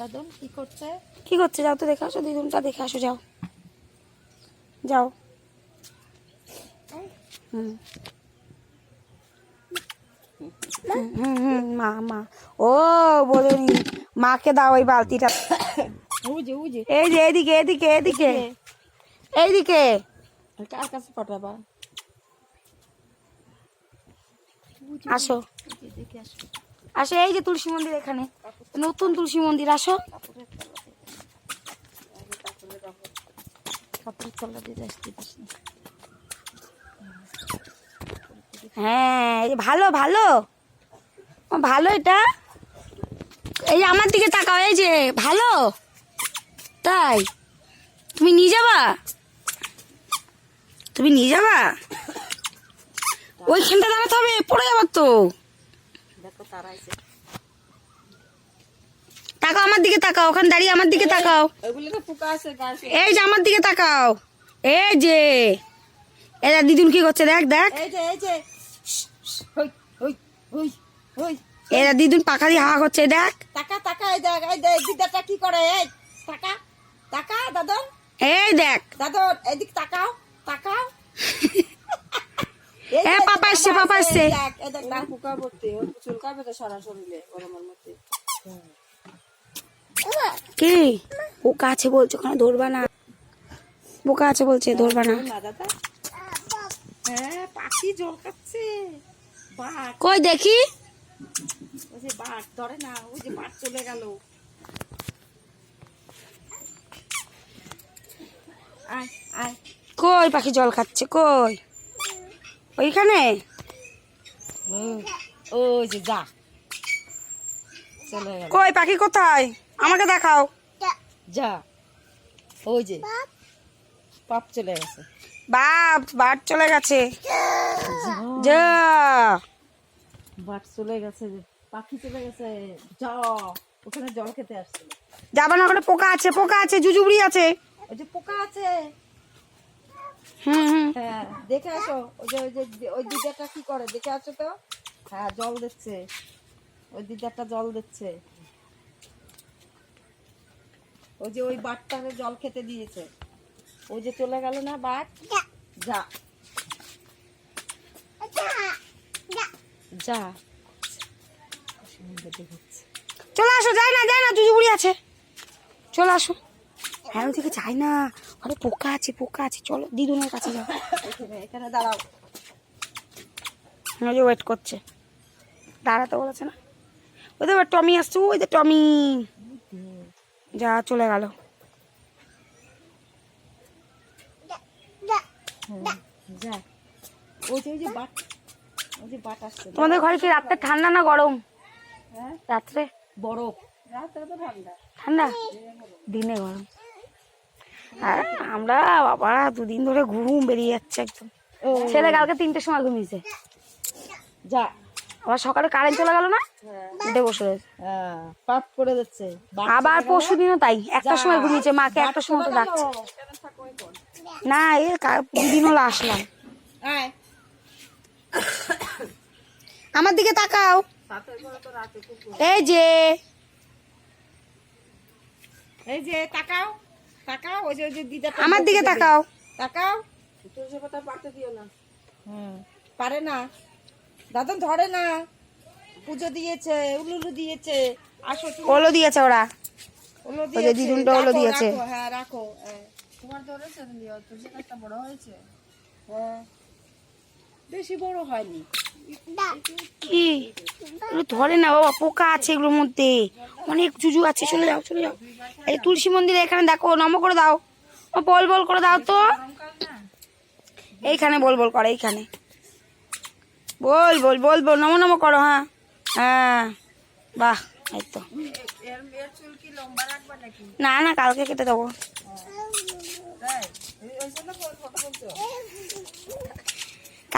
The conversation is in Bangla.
দাদন কি করছে? কি করছে? যাও তো দেখে আসো দিদুনটা দেখে আসো যাও। যাও। হুম। হুম, মা মা। ও বলুনি। মাকে দাও ওই বালতিটা। উজে উজে। এই যে এদিকে এদিকে এদিকে। এইদিকে। কার কাছে পাঠাবা? আসো। আসো এই যে তুলসী মন্দির এখানে। নতুন তুলসী মন্দির, আসো। হ্যাঁ ভালো ভালো। ভালো এটা। এই আমার দিকে তাকাও, এই যে, ভালো। তাই। তুমি নিয়ে যাবা? তুমি নিয়ে যাবা? ওইখানটা দাঁড়াতে হবে, পড়ে যাবার তো। তাকাও আমার দিকে তাকাও ওখানে দাঁড়িয়ে আমার দিকে তাকাও। এই যে আমার দিকে তাকাও। এই যে। দেখ দিদুন কি করছে দেখ দেখ। দেখ দিদুন পাখা দিয়ে হাওয়া করছে দেখ। টাকা টাকা এই দেখ এই দেখ দিদাটা কি করে এই টাকা টাকা দাদন। এই দেখ। দাদন এদিক তাকাও তাকাও। এ, পাপা এসছে, পাপা এসছে। দেখ, এই দেখ, তার পোকা ভর্তি ওর চুলকাবে তো সারা শরীরে গরমের মধ্যে কি? পোকা আছে বলছো ওখানে ধরবা না। পোকা আছে বলছে ধরবা না। হ্যাঁ পাখি জল খাচ্ছে কই দেখি? ধরে না ওই যে বাঘ চলে গেল। আয় আয়। কই পাখি জল খাচ্ছে কই? ওইখানে? ওই যে যা। কই পাখি কোথায়? আমাকে দেখাও। যা। ওই যে। পাপ চলে গেছে। বাপ বাট চলে গেছে। যা। বাট চলে গেছে পাখি চলে গেছে। যা। ওখানে জল খেতে আসছিল যাবা না ওখানে পোকা আছে পোকা আছে জুজুবড়ি আছে। ওই যে পোকা আছে। হুম হুম। হ্যাঁ দেখে আসো। ওই যে ওই যে ওই দিদাটা কি করে? দেখে আসো তো। হ্যাঁ জল দিচ্ছে। ওই দিদাটা জল দিচ্ছে। ওই যে ওই বাটটাকে জল খেতে দিয়েছে। ওই যে চলে গেল না বাট? যা। যা। চলে আসো যাই না যাই না জুজুবড়ি আছে চলে আসো। হ্যাঁ ওইদিকে যাই না। আরে পোকা আছে পোকা আছে। চলো দিদুনের কাছে যাও। এখানে এখানে দাঁড়াও। ওই যে ওয়েট করছে। দাঁড়াতে বলেছে না। ওই তো টমি আসছে ওই যে টমি। যা চলে গেল। তোমাদের ঘরে কি রাত্রে ঠান্ডা না গরম? হ্যাঁ? রাত্রে? বরফ। ঠান্ডা। ঠান্ডা? দিনে গরম। আর আমরা বাবা দুদিন ধরে ঘুম বেরিয়ে যাচ্ছে একদম। ছেলে কালকে তিনটের সময় ঘুমিয়েছে। যা। আবার সকালে কারেন্ট চলে গেল না? হ্যাঁ। উঠে বসে রয়েছে। হ্যাঁ, পাপ করে যাচ্ছে। আবার পরশু দিনও তাই। একটা সময় ঘুমিয়েছে মাকে একটা সময় তো ডাকছে। না এ দুদিন হলো আসলাম। আমার দিকে তাকাও। এই যে। এই যে তাকাও তাকাও ওই যে ওই যে দিদা আমার দিকে তাকাও। তাকাও। তুলসী পাতা পাতে দিও না। হুম পারে না। দাদন ধরে না। পুজো দিয়েছে উলুলু দিয়েছে। আসো ওলো দিয়েছে ওরা। উলু দিয়েছে। দিদুনটা ওলো দিয়েছে। রাখো, হ্যাঁ রাখো হ্যাঁ। তোমার ধরেছে দিও তুলসী গাছটা বড় হয়েছে? হ্যাঁ। বেশি বড় হয়নি। কি? ধরে না বাবা পোকা আছে এগুলোর মধ্যে। অনেক জুজু আছে চলে যাও চলে যাও। এই তুলসী মন্দিরে এখানে দেখো নম করে দাও। ও বল বল করে দাও তো। এইখানে বল বল করে এইখানে। বল বল বল বল, নমো নমো করো হ্যাঁ। হ্যাঁ বাহ, এই তো। না না, কালকে কেটে দেবো।